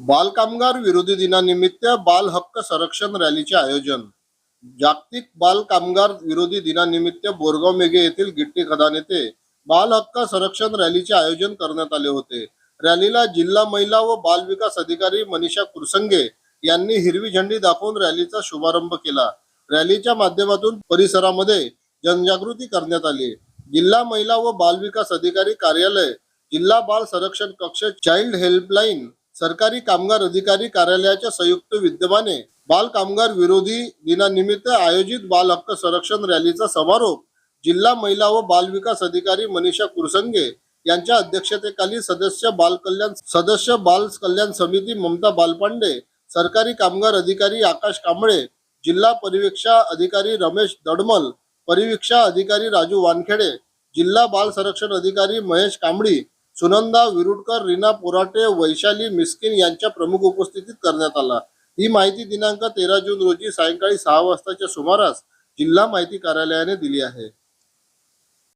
बालकामगार विरोधी दिनानिमित्त बाल हक्क संरक्षण रॅलीचे आयोजन. जागतिक बाल कामगार विरोधी दिनानिमित्त बोरगाव मेघे येथील गिट्टी खदान येथे बाल हक्क संरक्षण रॅलीचे आयोजन करण्यात आले होते. रॅलीला जिल्हा महिला व बाल विकास अधिकारी मनीषा कुरसंगे यांनी हिरवी झेंडी दाखवून रॅलीचा शुभारंभ केला. रॅलीच्या माध्यमातून परिसरामध्ये जनजागृती करण्यात आली. जिल्हा महिला व बाल विकास अधिकारी कार्यालय जिल्हा बाल संरक्षण कक्ष चाइल्ड हेल्पलाईन सरकारी कामगार अधिकारी कार्यालयाच्या संयुक्त विद्यमाने बाल कामगार विरोधी दिनानिमित्त आयोजित बाल हक्क संरक्षण रॅलीचा समारोप जिल्हा महिला व बाल विकास अधिकारी मनीषा कुरसंगे यांच्या अध्यक्षतेखाली सदस्य बाल कल्याण सदस्य बाल कल्याण समिती ममता बालपांडे सरकारी कामगार अधिकारी आकाश कांबळे जिल्हा परिवीक्षा अधिकारी रमेश दडमल परिवीक्षा अधिकारी राजू वानखेडे जिल्हा बाल संरक्षण अधिकारी महेश कांबळी सुनंदा विरुडकर रीना पोराटे वैशाली मिस्किन यांच्या प्रमुख उपस्थितीत करण्यात आला. ही माहिती दिनांक तेरा जून रोजी सायंकाळी सहा वाजताच्या सुमारास जिल्हा माहिती कार्यालयाने दिली आहे.